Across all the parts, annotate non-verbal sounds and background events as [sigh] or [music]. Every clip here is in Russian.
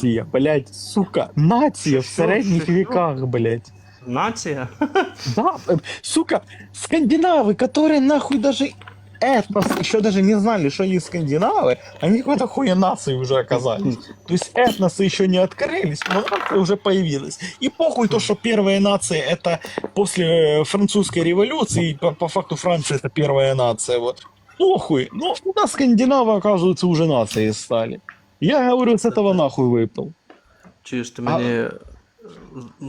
Нація, блядь, сука, нація в Що, середніх що? віках, блядь. Нація? [laughs] Да, э, сука, скандинавы, которые нахуй даже этнос еще даже не знали, что они скандинавы, они какой-то хуя нации уже оказались. То есть этносы еще не открылись, но нация уже появилась. И похуй то, что первая нация это после э, французской революции, по, по факту Франция это первая нация, вот. Похуй, но у нас скандинавы, оказывается, уже нацией стали. Я говорю, с этого нахуй выпал. Чуєш, ти мені е,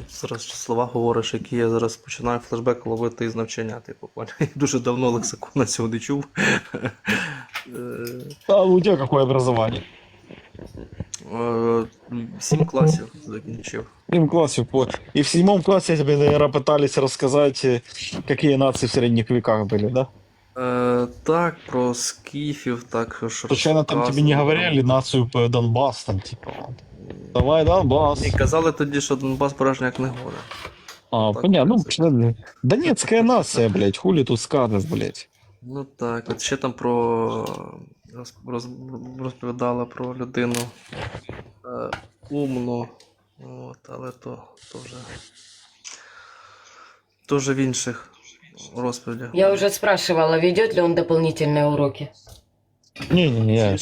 зараз слова говориш, які я зараз починаю флешбек ловити із навчання, типу, поняв? Я дуже давно лексикона цього не чув. Е, А у тебя какое образование? е, Сім класів закінчив. В седьмом классе, по- и в седьмом классе тебе, наверное, пытались рассказать, э, какие нации в средних веках были, да? Е, так, про скіфів, так що Случайно там тебе не говорили нацию по Донбасс, там, типа, давай Донбасс. І казали тоді, що Донбас порожня як негода. А, так, понятно, ну, так. что- Донецкая нация, блядь, хули тут скажешь, блядь. Ну так, от ще там про роз, роз, розповідала про людину е, умну, от, але то, то вже. То вже в інших розповідях. Я уже спрашивала, ведет ли он дополнительные уроки. Не-не-не, я...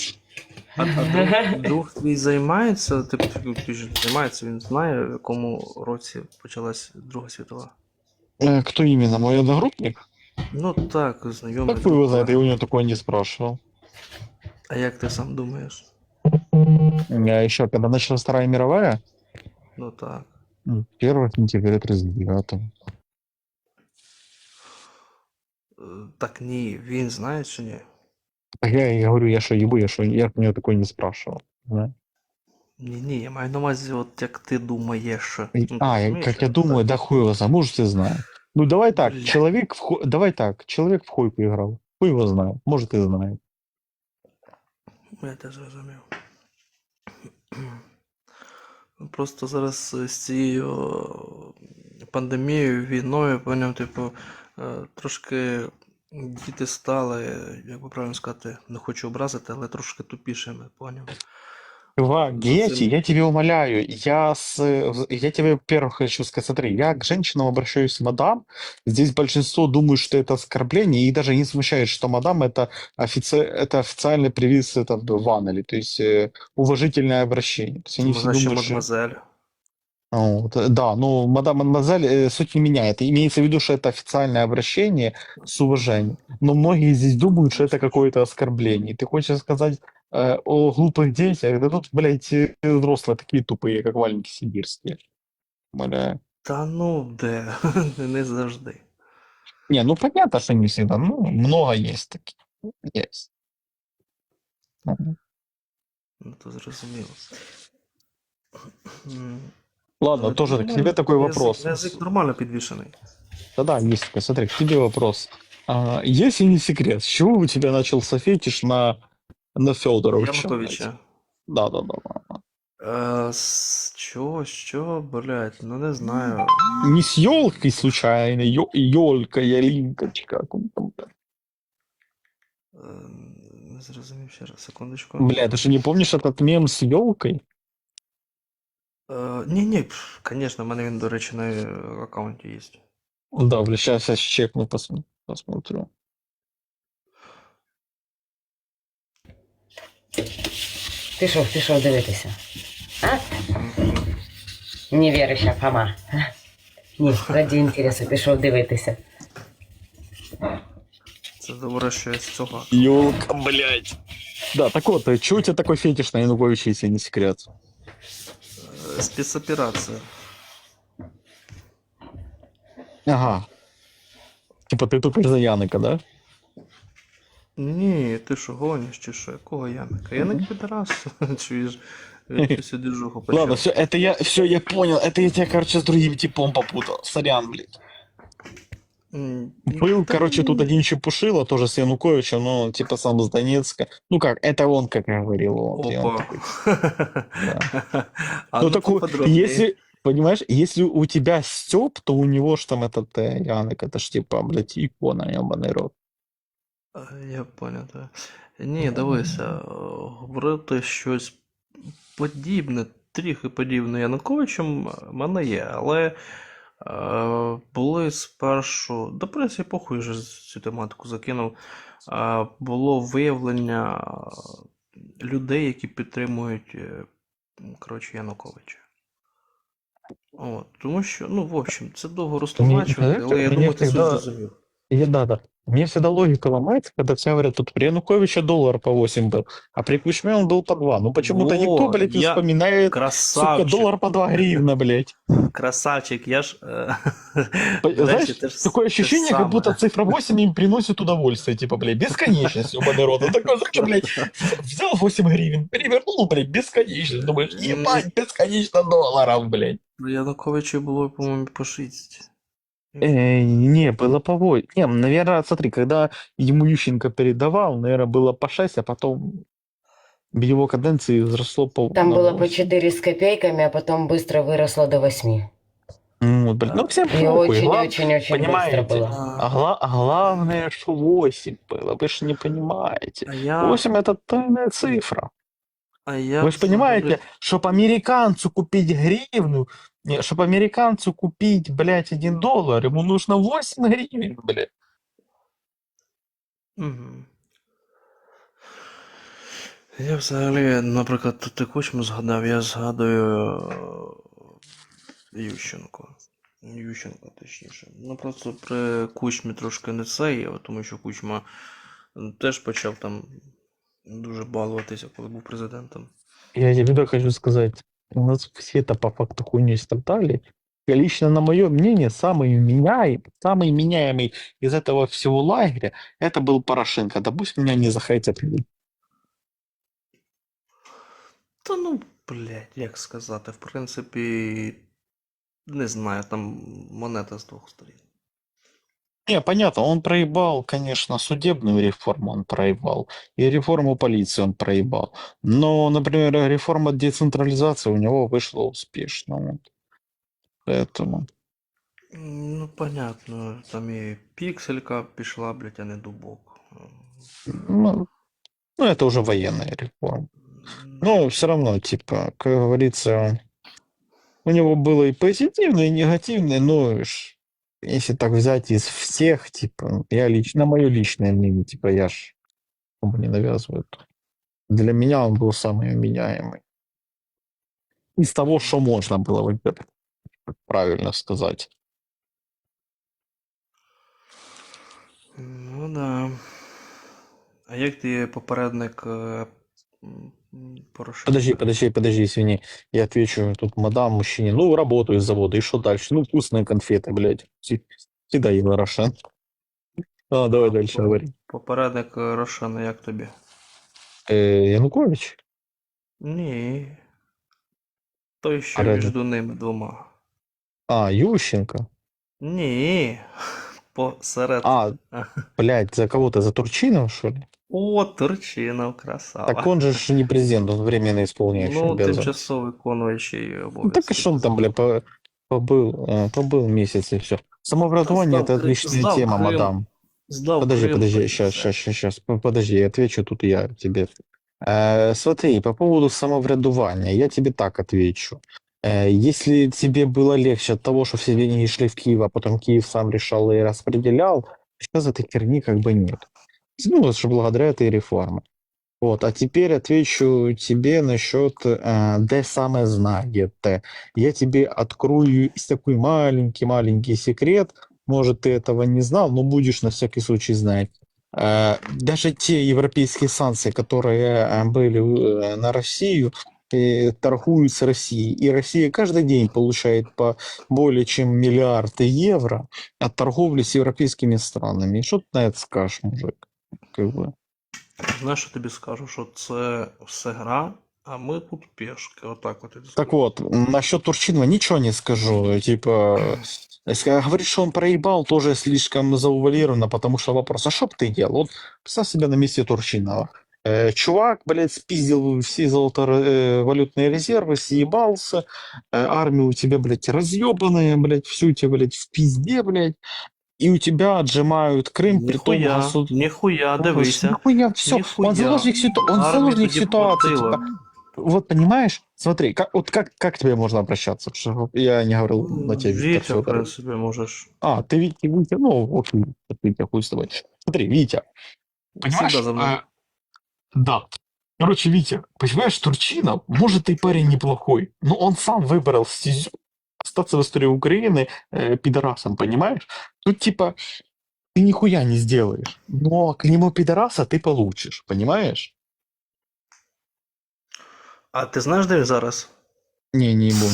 А, а друг, друг твій займається, ти, ти, ти ж займається, він знає, в якому році почалась Друга світова. Э, Кто именно, мой одногруппник? Ну так, знайомий. Как вы его знаете, я у него такое не спрашивал. А як ти сам думаєш? Я еще, когда началась Вторая мировая, Ну так. м, 1 сентября 39 Е, Так ні, він знає чи ні? Так я, я говорю, я что, ебу, я что, я у него такое не спрашивал. Да? Ні, ні, я маю на увазі, от як ти думаєш. И- Ну, А, ти я- розумієш, как я як думаю, так? да хуй его знает, может, и знаю. Ну, давай так, Бля. человек в хо- давай так, человек в хойку играл. Хуй его знает, может, и знает. Я теж розумів. Просто зараз з цією о, пандемією, війною, поняв, типу, е, трошки діти стали, як би правильно сказати, не хочу образити, але трошки тупішими, поняв. Чувак, дети, ты- я тебе умоляю, я с, я тебе, во-первых, хочу сказать, смотри, я к женщинам обращаюсь мадам, здесь большинство думают, что это оскорбление, и даже не смущает, что мадам это, офици... это официальный привис это в Аннели, то есть э, уважительное обращение. То есть они все думают, что... мадмазель. Вот, э, да, ну, мадам, мадемуазель, э, суть не меняет. Имеется в виду, что это официальное обращение с уважением. Но многие здесь думают, что это какое-то оскорбление. Ты хочешь сказать э, о глупых детях? Да тут, блядь, э, взрослые такие тупые, как валенки сибирские. Умоляю. Та ну де, [laughs] не завжди. Не, ну понятно, что не всегда. Ну, много есть таких. Есть. Ну то зрозуміло. М, Ладно, е, тоже к нормально, тебе такой язик- вопрос. Язик нормально підвішений. Да-да, есть такой. Смотри, к тебе вопрос. А, если не секрет, с чего у тебя начался фетиш на, на Федоровича? Януковича. Да, да, да. да. Е, з чого, що, блядь, ну не знаю. Не с елкой случайно, елка, ялинкочка. как он там, да. Е, Не зрозумів ще раз, секундочку. Бля, ты же не помнишь этот мем с елкой? Е, ні, ні, пф, звісно, в мене він, до речі, на е, аккаунті є. Да, бля, сейчас, сейчас чекну, посмотрю. посмотрю. Пішов, пішов дивитися. А? Невіруюча Фома. [laughs] А? Ні, раді інтересу пішов дивитися. Це добре, що я з цього. Елка, блядь. Да, так вот, что у тебя такой фетиш на Януковича, если не секрет? Е, Спецоперація. Ага. Типа ты тупишь за Яника, да? Ні, ти що гониш, чи що? Якого Яника? Яник підрас, [laughs] чуєш? Я сюди двіжуху почав. Ладно, все, это я, все, я понял. Это я тебя, короче, с другим типом попутал. Сорян, блядь. М, Был, та короче, ні. тут один чепушила, тоже с Януковичем, но типа сам из Донецка. Ну как, это он, как я говорил. Вот, и он Опа. такой, [laughs] А ну так, у- поподробнее. если, понимаешь, если у тебя Степ, то у него ж там этот э, Янок, это ж типа, блядь, икона, ебаный рот. А, Я понял, так. Ні, дивися, е, говорити щось подібне, трохи подібний Януковичем, в мене є, але е, були спершу, до принципі, похуй вже цю тематику закинув. Е, було виявлення е, людей, які підтримують е, коротше, Януковича. От, тому що, ну, в общем, це довго розтлумачувати, але я думаю, ти все зрозумів. И да, да. Мне всегда логика ломается, когда все говорят, тут при Януковиче доллар по 8 был, а при Кучме он был по 2. Ну почему-то Во, никто, блядь, не я- вспоминает, сука, Красавчик, доллар по 2 гривна, блядь. красавчик, я ж. е, [laughs] По- до речі, Знаешь, те ж- такое те ж ощущение, как саме. будто цифра 8 им приносит удовольствие, типа, блядь, бесконечность, ебаный рот. Ну такой, знаешь, блядь, взял 8 гривен, перевернул, блядь, бесконечно. Думаешь, ебать, бесконечно долларов, блядь. При Януковичі було, по-моєму, по 60. Э, не, было по 8. Не, наверное, смотри, когда ему Ющенко передавал, наверное, было по 6, а потом в его каденции взросло по Там на было по 8. 4 с копейками, а потом быстро выросло до 8. Ну, вот, блин, ну всем И похуй. Глав- очень-очень-очень быстро понимаете, было. А, гла- а главное, что 8 было, вы же не понимаете. А я, 8 это тайная цифра. а я Вы же понимаете, чтобы американцу купить гривну, чтобы американцу купить, блядь, 1 доллар, ему нужно 8 гривен, блядь. Угу. Я взагалі, наприклад, тут ти Кучму згадав, я згадую е, Ющенко. Ющенко, точніше. Ну просто при Кучмі трошки не це, є, тому що Кучма м, теж почав там дуже балуватися, коли був президентом. Я тебе так хочу сказать, у нас все это по факту хуйней страдали. И лично, на мое мнение, самый меняемый, самый меняемый из этого всего лагеря, это был Порошенко. Да пусть меня не захейтят люди. Та ну, блядь, як сказати, в принципі, не знаю, там монета з двох сторін. Не, понятно, он проебал, конечно, судебную реформу он проебал, и реформу полиции он проебал. Но, например, реформа децентрализации у него вышла успешно. Вот. Поэтому... Ну, понятно, там і пікселька пішла, блядь, а не дубок. Ну, ну, это уже военная реформа. Но все равно, типа, как говорится, у него было и позитивное, и негативное, но ж, если так взять из всех, типа, я лично, на мое личное мнение, типа, я ж кому не навязываю. Для меня он был самый меняемый. Из того, что можно было выбирать, правильно сказать. Ну да. А як ти попередник е, м, м, Порошенка? Подожди, подожди, подожди, извини. Я отвечу тут мадам, мужчине. Ну, работаю из завода, и что дальше? Ну, вкусные конфеты, блядь. Всі- Всегда ела Рошен. А, давай дальше говори. Попередник е, Рошена, як тобі? Э, Янукович? Ні. Той, що Попередник. між ними двома. А, Ющенко? Ні. Посеред. А, [laughs] блядь, за кого-то, за Турчинова, что ли? О, Турчинов, красава. Так он же ж не президент, он временно исполняющий Ну, обязанности. тимчасовий виконуючий Ну, обов'язки. так и что он там, бля, по- побыл, э, побыл месяц и все. Самоврядование Сдал это Крым- отличная сдал тема, Крым. мадам. Здав Подожди, Крим, подожди, сейчас, все. сейчас, сейчас, подожди, я отвечу тут я тебе. Э, смотри, по поводу самоврядування, я тебе так отвечу. Э, если тебе было легче от того, что все деньги шли в Киев, а потом Киев сам решал и распределял, сейчас этой херни как бы нет. Ну, что благодаря этой реформе. Вот, а теперь отвечу тебе насчет э, «де саме знаете». Я тебе открою такой маленький-маленький секрет. Может, ты этого не знал, но будешь на всякий случай знать. Э, даже те европейские санкции, которые э, были на Россию, торгуют с Россией. И Россия каждый день получает по более чем миллиард евро от торговли с европейскими странами. И что ты на это скажешь, мужик? Как бы. Знаєш, що тобі скажу, що це все гра, а ми тут пешки. Отак от. я тобі Так скажу. вот, насчет Турчинова ничего не скажу. Типа, если говорит, что он проебал, тоже слишком заувалировано, потому что вопрос, а что бы ты делал? Вот представь себя на месте Турчинова. Э, чувак, блядь, спиздил все золотовалютные резервы, съебался, э, армия у тебя, блядь, разъебанная, блядь, все у тебя, блядь, в пизде, блядь, и у тебя отжимают Крым, при том Ніхуя, госуд- ніхуя, дивися. Нихуя, все, Ніхуя. он заложник, ситу... он Армії заложник тоді ситуации. хватило. типа. вот понимаешь, смотри, как, вот как, как тебе можно обращаться? Потому что я не говорил на тебя Виктор Вітя, в Федорович. принципі, можеш. А, ты Витя, Витя, ну, окей, Витя, хуй с тобой. Смотри, Витя, понимаешь? Всегда за мной. да. Короче, Витя, понимаешь, Турчинов, может, и парень неплохой, но он сам выбрал стезю остаться в истории Украины э, пидорасом, понимаешь? Тут, типа, ты нихуя не сделаешь, но клеймо пидораса ты получишь, понимаешь? А знаєш, де він зараз? Не, не ему.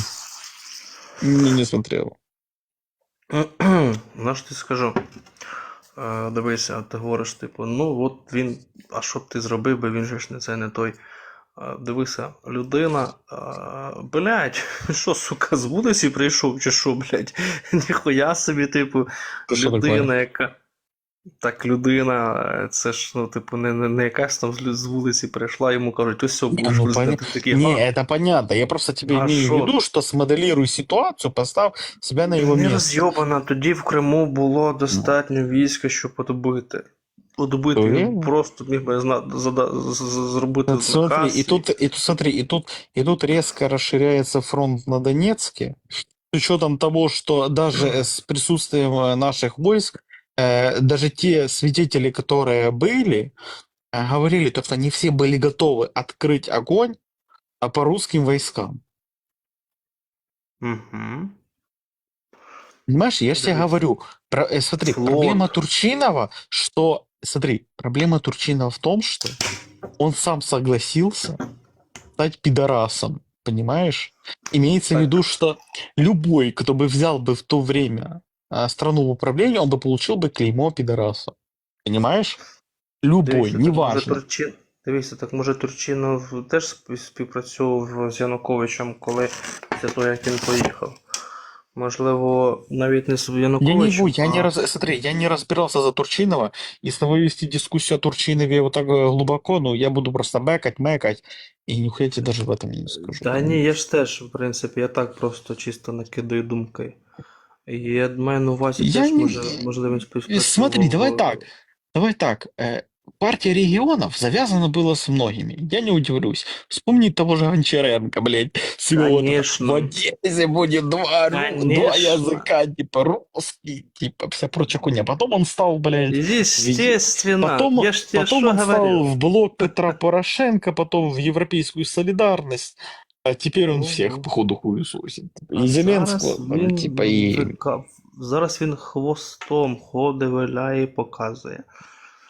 Не, не смотрел. [clears throat] Що ти скажу? Дивися, ти говориш, типу, ну от він, а що б ти зробив бо він же ж не це не той. Дивися, людина, блядь, [laughs] що, сука, з вулиці прийшов, чи що, блядь? [laughs] Ніхуя собі, типу, людина, яка. Так, людина, е, це ж, ну, типу, не, не, не якась там з лю- з вулиці прийшла, йому кажуть, ось все, будеш ну, президент. поня- Ти такий, Не, «Га, это понятно. Я просто тебе А имею шо? в виду, что смоделируй ситуацию, поставь себя на его Не место. розйобана, тоді в Криму було достатньо війська, щоб подобити. Подобити він Уверен? просто міг би зна... зада... з- з- зробити Вот смотри, наказ и тут, и тут, смотри, и тут, и тут резко расширяется фронт на Донецке, с учетом того, что даже с присутствием э, наших войск, э, даже те свидетели, которые были, э, говорили, то, что они все были готовы открыть огонь а по русским войскам. Угу. Понимаешь, я же тебе Да. говорю, про, э, смотри, Флот. проблема Турчинова, что, смотри, проблема Турчинова в том, что он сам согласился стать пидорасом, понимаешь? Имеется в Так. виду, что любой, кто бы взял бы в то время страну в управление, он бы получил бы клеймо пидораса. Понимаешь? Любой, Дивіться, так, може, неважно. Турчин... Дивіться, так може Турчинов теж спів- співпрацьовував з Януковичем, коли після того, як він поїхав. Можливо, навіть не з Я не, Януковичем, буду, я не а- раз, смотри, я не разбирался за Турчинова, и с тобой вести дискуссию о Турчинове вот так э, глубоко, ну, я буду просто бэкать, мэкать, и нихуя тебе даже в этом не скажу. Та ні, я ж теж, в принципі, я так просто чисто накидаю думки. І я маю на увазі Я теж, не- може, можливо, він співпрацював. Смотри, давай так. Давай так, э, партия регионов завязана была с многими. Я не удивлюсь. Вспомни того же Гончаренко, блядь, с его вот Конечно. в Одессе будет два, ру- два Конечно. языка, типа русский, типа вся прочая хуйня. Потом он стал, блядь, Естественно, Потом, я ж тебе потом що он стал говорю. в блок Петра Порошенко, потом в европейскую солидарность, а теперь он Мгм. всех, походу, хуесосит. А И Зеленского, зараз там, він типа, и... вика- Зараз він хвостом ходить, виляє і показує.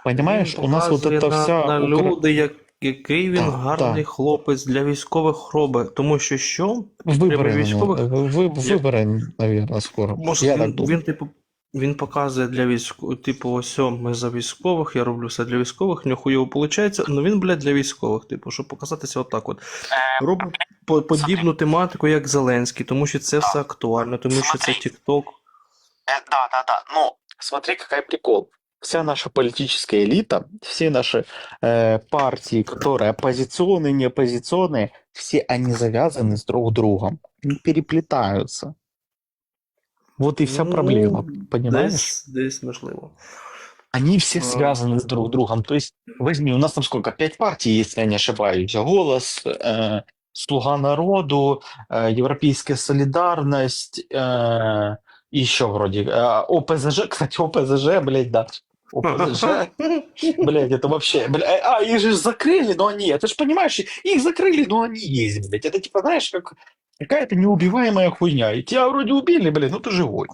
Понимаешь, Він у нас вот показує это на, вся... на Укра- люди, як, який він Так, гарний так. хлопець для військових робить. Тому що що? Выборы, Треба військових. наверное, вы- Я- выборы, наверное, скоро. Може, Я так він, думаю. він, типу, він показує для військових, типу, ось о, ми за військових, я роблю все для військових, в нього хуйово виходить, але він, блядь, для військових, типу, щоб показатися отак от. Робить по- подібну тематику, як Зеленський, тому що це все актуально, тому що це TikTok. Э, Да, да, да. Но смотри, какой прикол. Вся наша политическая элита, все наши э, партии, которые оппозиционные, не оппозиционные, все они завязаны с друг другом, не переплетаются. Вот и вся Ну, проблема, понимаешь? Десь, десь можливо. Они все А. связаны с друг другом. То есть, возьми, у нас там сколько? Пять партий, если я не ошибаюсь. Голос, э, Слуга народу, э, Европейская солидарность, э, и еще вроде э, ОПЗЖ, кстати, ОПЗЖ, блядь, да. ОПЗЖ, блядь, это вообще, блядь, а, их же закрыли, но они, ты же понимаешь, их закрыли, но они есть, блядь. Это типа, знаешь, как какая-то неубиваемая хуйня. И тебя вроде убили, блядь, ну ты живой.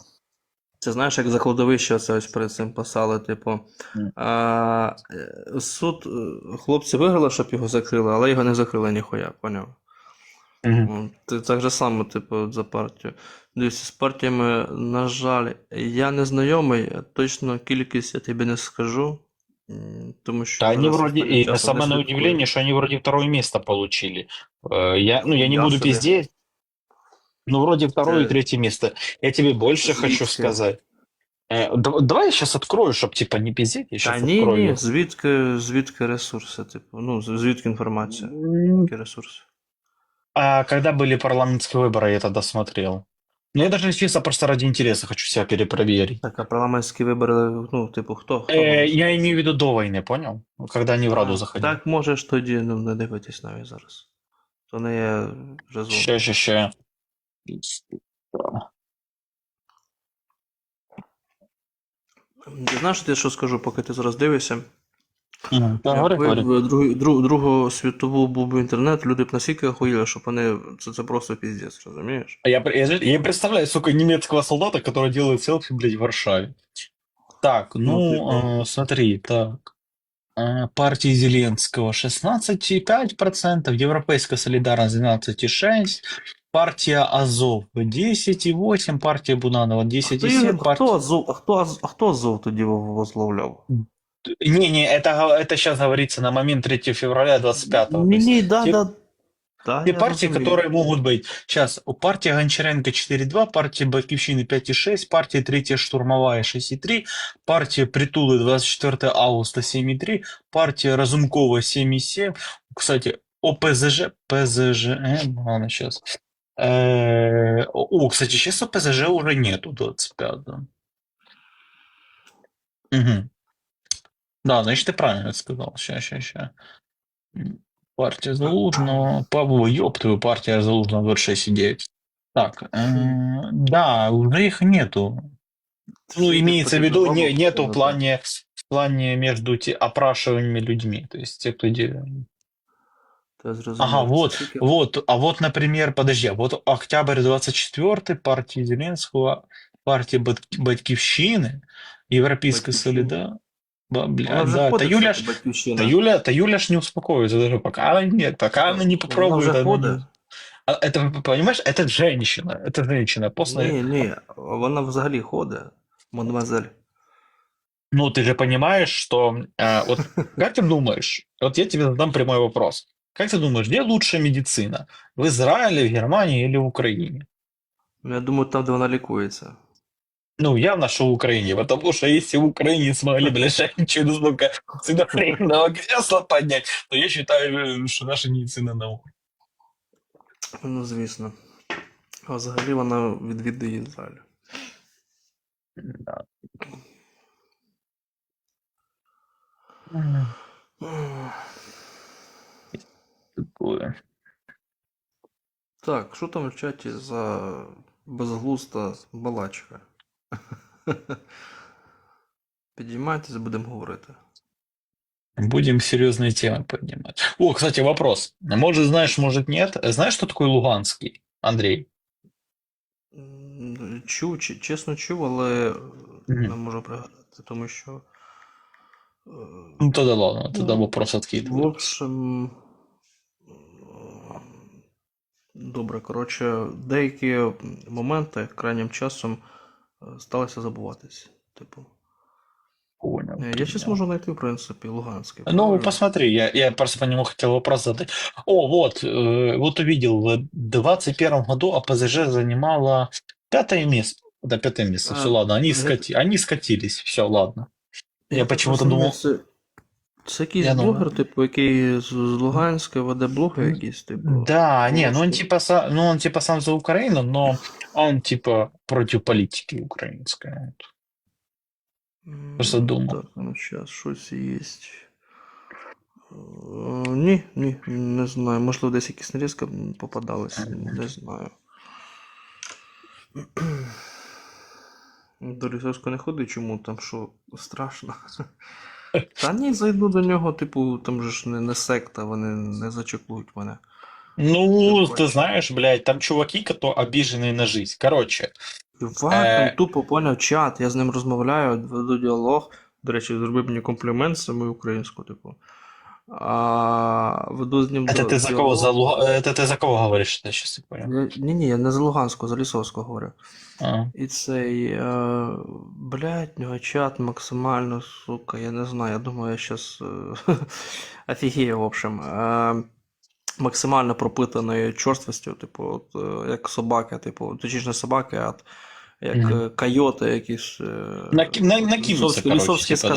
Це знаєш, як за кладовище це ось перед цим писали, типу. Мгм. А, е, суд, е, хлопці виграли, щоб його закрили, але його не закрили ніхуя, поняв? Ну, Ти так же само, типу, за партію. Дивіться, з партіями, на жаль, я не знайомий, точно кількість я тобі не скажу. м, Тому що Да, они зараз вроде, останнім и часом самое не на слідкую. удивление, что они вроде второе место получили. Э, Я, ну, я не Я буду себе. пиздеть, но вроде второе и Э, третье место. Я тебе больше хочу звідки? сказать. Э, да- Давай я сейчас открою, чтобы типа не пиздеть, я Та сейчас ні, открою. ні, звідки, звідки ресурси, типу, ну, з- звідки інформація, М, які ресурси. А когда были парламентские выборы, я тогда смотрел. Ну, я даже чисто просто ради интереса хочу себя перепроверить. Так, а парламентські вибори, ну, типу, хто? хто Э, голосує? я имею в виду до войны, понял? Когда они в Раду А, заходили. Так можеш тоді ну, не дивитись навіть зараз. То не є вже зло. Ще, ще, ще. Ти знаєш, я що скажу, поки ти зараз дивишся? Мгм. Та, говори, Якби говори. в Другу, Другу, Другу світову був би інтернет, люди б настільки охуїли, що вони. Це, це просто піздець, розумієш? А Я, пр- я, же- я представляю, сука, немецкого солдата, который делает селфи, блядь, в Варшаве. Так, ну, Ну, типа. э, смотри, так. Э, партии Зеленского 16,5%, Европейская солидарность 12,6%, партия Азов 10,8%, партия Бунанова Хто, 10,7%. хто, партия... Азов, а хто, Аз- а хто Азов тоді возглавляв? Не-не, это, го- это сейчас говорится на момент 3 февраля 25 Ні, ні, да, те- да. да Те я партии, розумію. которые могут быть. Сейчас, у партии Гончаренко 4,2, партия Батькивщины 5,6, партия Третья Штурмовая 6,3, партия Притулы 24 августа 7,3, партия Разумкова 7,7. Кстати, ОПЗЖ, ПЗЖ, э, ладно, сейчас. Э, О, кстати, сейчас ОПЗЖ уже нету 25 Угу. Да, значит, ты правильно сказал. Сейчас, сейчас, сейчас. Партия Залужного. Павло, ёб твою, партия Залужного 26,9. Так, э, да, уже их нету. Ну, Всі имеется в виду, потрібно не, бабок нету в надо. плане, в плане между те, опрашиваемыми людьми. То есть те, кто... де- Та зрозумів. Ага, Це вот, скільки? вот, а вот, например, подожди, а вот октябрь 24 партии Зеленского, партия Бат- Батькивщины, Европейская Батьківщина. солида. Ба- Вона Бля, вже да, та ходить, Юля, кстати, ж- батьківщина. та Юля, та Юля ж не успокоится даже пока она нет, пока она не попробует. Вона вже она не- ходить. А Это, понимаешь, это женщина, это женщина. После, Ні, ні, вона взагалі ходить, мадемуазель. ну, ты же понимаешь, что, э, вот, [laughs] как ты думаешь, вот я тебе задам прямой вопрос. Как ты думаешь, где лучшая медицина? В Израиле, в Германии или в Украине? Ну, я думаю, там, де вона лікується. Ну, явно, что в Украине, потому что если в Украине смогли, блядь, через сука, цинопренного кресла поднять, то я считаю, что наша медицина наука. Ну, звісно. А взагалі вона відвідує Ізраїль. Да. Такое. Так, що там в чаті за безглуста балачка? [laughs] Підіймайтесь, будемо говорити. Будем серьезные темы поднимать. О, кстати, вопрос. Может, знаешь, может, нет. Знаешь, что такое Луганский, Андрей? М, Чув, чи- чесно чув, але Мгм. не можу пригадати, тому що. е, Ну, тогда ладно, тогда Ну, вопрос В откидываю. общем, е, добре, коротше, деякі моменти крайнім часом е, сталося забуватись. Типу, Понял. Е, я понял. можу знайти, в принципі, Луганський. Ну, правильно? посмотри, я, я просто по нему хотел вопрос задать. О, вот, э, вот увидел, в 21 году АПЗЖ занимала пятое место. Да, пятое место, А, все, ладно, они, это- скати... они скатились, все, ладно. Я я почему-то думал- Це, це якийсь Я думаю. блогер, типу, який з, з Луганська веде блоги якісь, типу. Да, не, ну он типа, са- ну он типа сам за Украину, но он типа против политики украинской. вот. М, Просто думав. Так, ну зараз щось є. Е, Ні, ні, не знаю. Можливо, десь якісь нарізки попадались, не знаю. До Лісовського не ходи, чому там що страшно. Та ні, зайду до нього, типу, там же ж не, не секта, вони не зачеклують мене. Ну, Прикольно. ты знаешь, блядь, там чуваки, которые обиженные на жизнь. Короче, Чувак, Е. там тупо поняв чат, я з ним розмовляю, веду діалог. До речі, зробив мені комплімент саме українську, типу. А веду з ним это до- ты за кого? діалог. За Луга- Это ты за кого говоришь? Я сейчас не понял. Я, ні, ні, я не за Луганського, за Лісовського говорю. А. І цей, е, блядь, в нього чат максимально, сука, я не знаю, я думаю, я щас е, офігею, [laughs] в общем. Е, максимально пропитаної чорствостю, типу, от, е, як собаки, типу, точніше не собаки, а от, як Мгм. е, койоти якісь. е, Наки- на- накинуться, Лісовський, короче, Лісовський типа, да?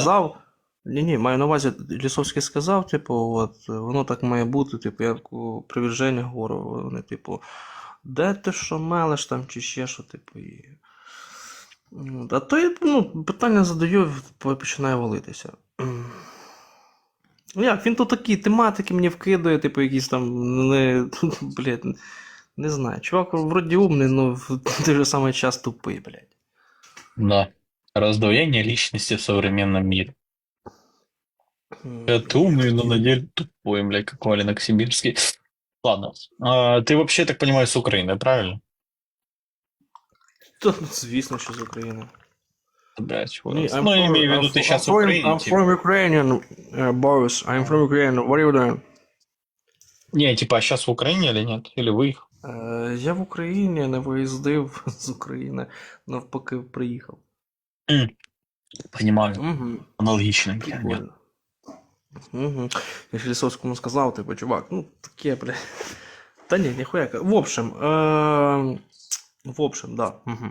Ні, ні, маю на увазі, Лісовський сказав, типу, от, воно так має бути, типу, я таку привіження говорю, вони, типу, де ти що мелиш там, чи ще що, типу, і. А то я ну, питання задаю, починає валитися. Як, він тут такі тематики мені вкидує, типу, якісь там, не, [laughs] блядь, не знаю. Чувак вроді умний, но в той же самий час тупий, блядь. Да. Раздвоение личности в современном мире. Ты умный, но на деле тупой, блядь, как Валенок Сибирский. Ладно. А, ты вообще, я так понимаю, с Украины, правильно? Та, звісно, що з України. Блядь, чего? Ні, I'm Ну, я from- имею в виду, I'm ты from- сейчас в I'm from- Украине. I'm типа. from Ukrainian, uh, Boris. I'm from Ukraine. What are you doing? Не, типа, а сейчас в Украине или нет? Или вы? Е, я в Україні не виїздив [laughs] з України, навпаки, приїхав. Понимаю. Угу. Аналогично. блядь, нет. Прикольно. Угу. Я ж Лісовському сказав, типу, чувак, ну таке, бля. Та ні, ніхуя. В общем, е... в общем, да. Угу.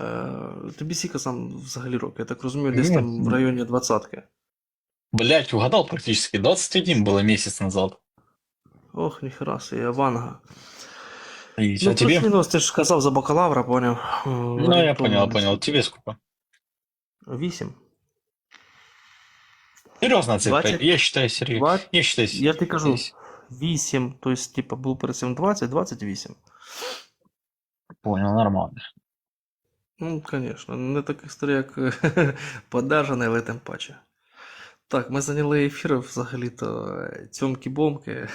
Е... Тобі сіка сам взагалі роки, я так розумію, десь Ні. там в районі двадцятки. Блять, угадал практически. 21 было месяц назад. Ох, ніхера собі, я ванга. И Ну, а тебе? плюс-мінус, ти ж сказав за бакалавра, поняв. Е, Ну, я понял, понял. Тебе сколько? Вісім. Серьезно, цифра. 20? Я считаю серьезно. Два- Я считаю Я тобі кажу, здесь. 8, то есть, типа, був перед цим 20, 28. Понял, нормально. Ну, звісно, не таких старий, як [laughs] подержаний, але тим паче. Так, ми зайняли ефір взагалі-то цьомки-бомки.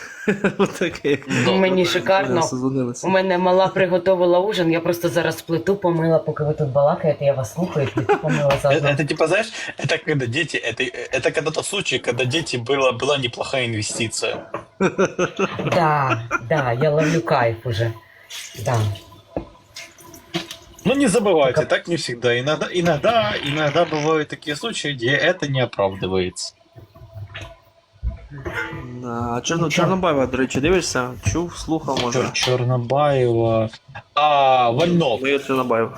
Отаке, як [laughs] Мені шикарно. созвонилися. У мене мала приготувала ужин, я просто зараз плиту помила, поки ви тут балакаєте, я вас слухаю, плиту помила Это, заодно. это типа, знаешь, это когда дети, это, это когда тот случай, когда дети было, была неплохая инвестиция. [laughs] Да, да, я ловлю кайф уже. Да. Но не забывайте, Так, а- так не всегда. Иногда, иногда, иногда бывают такие случаи, где это не оправдывается. Да, А Чорно, Чорнобаєва, до речі, дивишся? Чув, слухав, може. Чер- Чернобаева. А, Вольнов. Моє Чорнобаєв.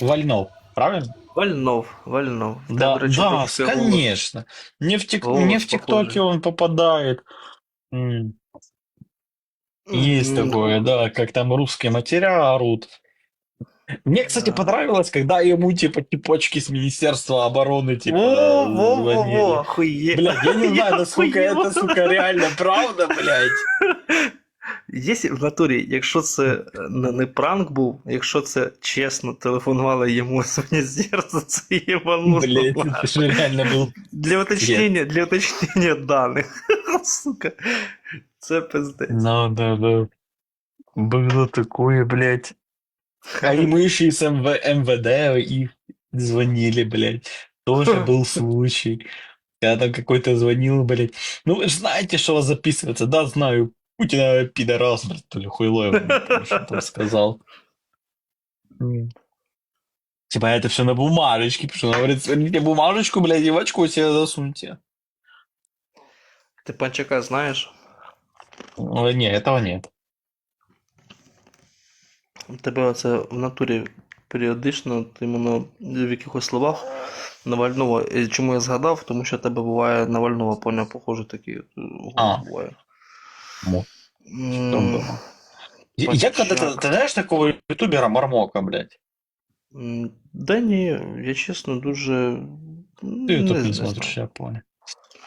Вольнов, правильно? Вальнов, Вальнов. Та, Да, до речі, да, трохи всього. конечно. Не в, тик... Голос не в ТикТоке похожий. он попадает. М, Есть М, такое, да, как там русские матеря орут. Мне, кстати, Да. понравилось, когда ему типа типочки с Министерства обороны типа Во, во, во, звонили. во, охуеть. Блядь, я не [laughs] Я знаю, насколько охуел. это, сука, реально правда, блядь. Якщо в натурі, якщо це е, не, не пранк був, якщо це чесно телефонували йому з міністерства, це єбану. Блядь, это же реально был... Для уточнення, для уточнення даних. [laughs] Сука. Це пиздець. Ну, да, да. Было такое, блядь. А ему еще и с МВ... МВД и звонили, блядь. Тоже [laughs] был случай. Когда там какой-то звонил, блядь. Ну, вы же знаете, что у вас записывается. Да, знаю. Путина пидорас, блядь, то ли хуйло, я что там сказал. Типа это все на бумажечке, потому что он говорит, сверните бумажечку, блядь, и в очко себе засуньте. Ти панчака знаєш? Ну, Не, этого нет. У тебе оце в натурі періодично, ти іменно в якихось словах Навального. І Чому я згадав? Тому що в тебе буває Навального, поняв, похоже, такий от, голос А. буває. Мо- М, Там было. Я, я когда-то, Панчак. ты знаешь такого ютубера Мармока, блядь? м, Да ні, я чесно дуже. Ты ютуб не знаю. смотришь, я понял.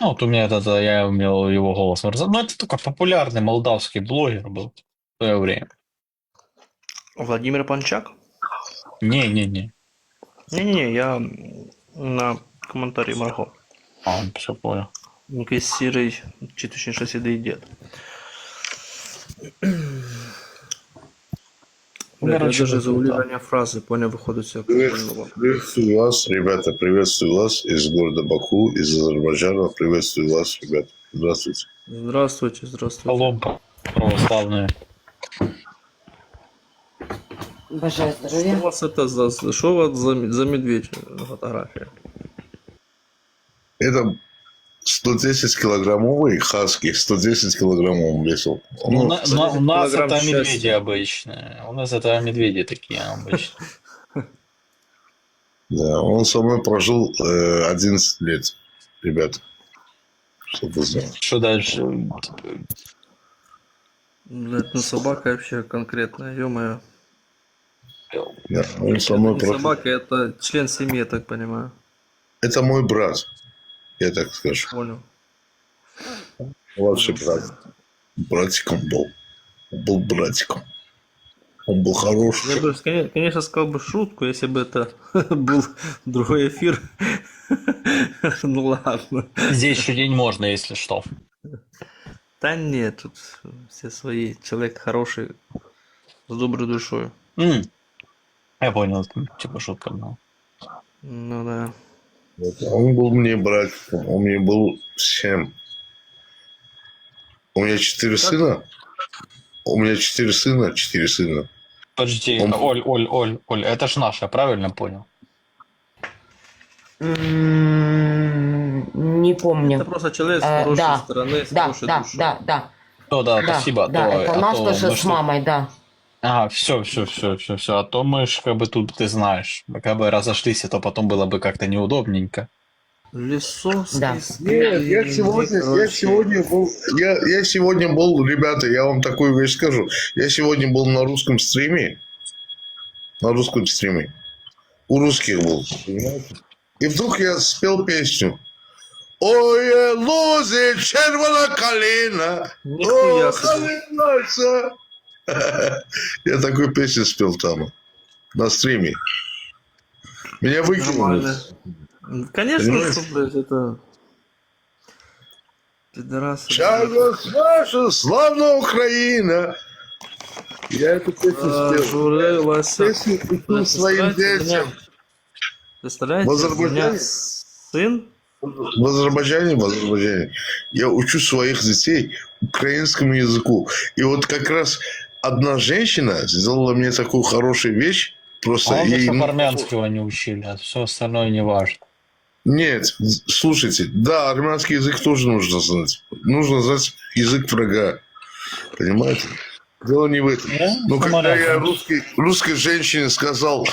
Ну, вот у меня это, я умел его голос мерзать. Ну, это такой популярный молдавский блогер был в свое время. Владимир Панчак? Не-не-не. Ні-ні, я м, на коментарі Марго. А, все понял. Якийсь сірий, чи точніше сідий дід. Бля, я Короче, даже вот за это. улюблення фрази, поняв, виходить як Привет. пальнуло. Приветствую вас, ребята, приветствую вас из города Баку, из Азербайджана. Приветствую вас, ребята. Здравствуйте. Здравствуйте, здравствуйте. Коломка православная. Бажаю Що у здоров'я. вас это за, що у вас за, за медведь на фотографії? Это 110 килограммовый хаски, 110 килограммов весил. Ну, на- на- у нас это медведи счастья. обычные. У нас это медведи такие обычные. [laughs] да, он со мной прожил э, 11 лет, ребята. Чтобы знали. Что дальше? Блять, ну собака вообще конкретная, ё-моё. Да, он со мной Не прожил. собака, это член семьи, я так понимаю. Это мой брат, я так скажу. Понял. Младший брат. Братиком был. Он был братиком. Он был хороший. Я бы, коне- конечно, сказал бы шутку, если бы это [laughs] был другой эфир. [laughs] Ну ладно. Здесь шутить можно, если что. Да нет, тут все свои. Человек хороший, с доброй душой. Я понял, там, типа шутка была. Ну да. Вот, Он был мне братиком. Он мне был всем. У меня четыре сына. У меня четыре сына. Четыре сына. Подожди, Он- Оль, Оль, Оль, Оль, это ж наше, я правильно понял? М, Не Это помню. просто человек с Э, хорошей да, стороны, с Да, хорошей да, душой. да, да. Ну да, Да, спасибо. а да, то- это а наш то тоже мы с что- мамой, да. Ага, все, все, все, все, все. А то мы ж как бы тут, ты знаешь, мы как бы разошлись, а то потом было бы как-то неудобненько. Лисовский. Да. Нет, я сегодня, я сегодня был, я, я сегодня был, ребята, я вам такую вещь скажу. Я сегодня был на русском стриме, на русском стриме, у русских был, понимаете? И вдруг я спел песню. Ой, лози, червона калина, о, себе. Калинася». Я такую песню спел там, на стриме. Меня выкинули. Конечно, Понимаешь? что, блядь, это... Пидорасы. Чагас наша славная Украина. Я эту песню А, спел. Журилася. Песню своим представляете, детям. Представляете, В Азербайджане? сын В Азербайджане, в Азербайджане. Я учу своих детей украинскому языку. И вот как раз одна женщина сделала мне такую хорошую вещь. Просто А ей... армянского не учили, а все остальное не важно. Нет, слушайте, да, армянский язык тоже нужно знать. Нужно знать язык врага. Понимаете? Дело не в этом. Но когда я русской, русской женщине сказал,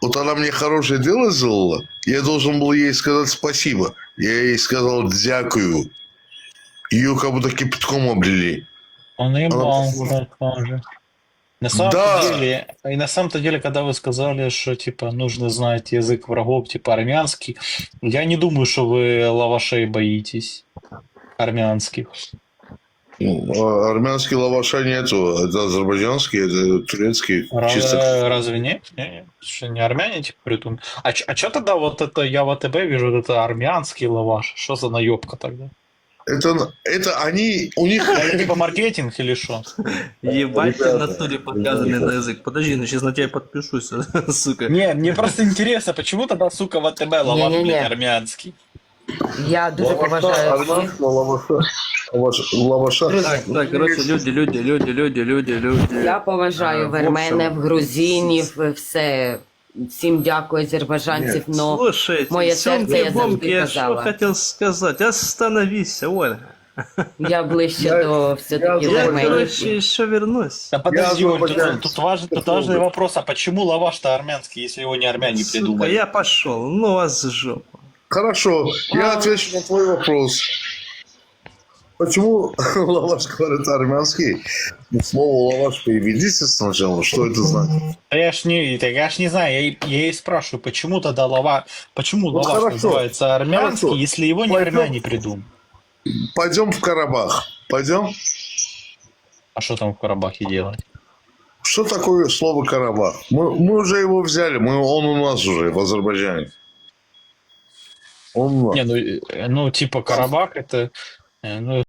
вот она мне хорошее дело сделала, я должен был ей сказать спасибо. Я ей сказал дякую. Ее как будто кипятком облили. Он Она- тоже. На самом Да. деле, и на самом-то деле, когда вы сказали, что типа нужно знать язык врагов, типа армянский, я не думаю, что вы лавашей боитесь армянских. Ну, а армянский лаваша нету. Это азербайджанский, это турецкий. Ра- Чисто. Разве нет? Не, не. Не армяне типа придумали? А, а что тогда вот это, я в АТБ вижу, вот это армянский лаваш? Что за наебка тогда? Это, это они, у них... Это [laughs] типа маркетинг или что? Ебать, ты в Ребята, натуре подвязанный на язык. Подожди, ну сейчас на тебя подпишусь, [laughs] сука. Не, мне просто интересно, почему тогда, сука, в АТБ лаваш, Не-не-не. блядь, армянский? Я дуже поважаю всіх. армянского лаваша. Лаваша. лаваша. Так, так, короче, люди, люди, люди, люди, люди, люди. Я поважаю Е, в варменів, общем, грузинів, все. Всім дякую, азербайджанців, но Слушайте, Моє серце я бомки, завжди я что казала. хотел сказать? Остановись, Ольга. я ближче Я- до все-таки я, Я, варменів. короче, еще вернусь. Да подожди, Я Оль, тут, азербайджанец. тут важный, тут важный вопрос, а почему лаваш-то армянский, если его не армяне Сука, придумали? я пошел, ну вас в жопу. Хорошо, я отвечу на твой вопрос. Почему [laughs] лаваш говорит армянский? Ну, Слово лаваш переведите сначала, что это значит? Я ж не, я ж не знаю, я, я и спрашиваю, почему тогда лава, почему Ну, лаваш хорошо. называется армянский, Хорошо. если его не Пойдем. армяне придумали? Пойдем в Карабах. Пойдем? А что там в Карабахе делать? Что такое слово Карабах? Мы, мы уже его взяли, мы, он у нас уже в Азербайджане. Он у нас. Не, ну, э, ну типа Карабах это, э, ну,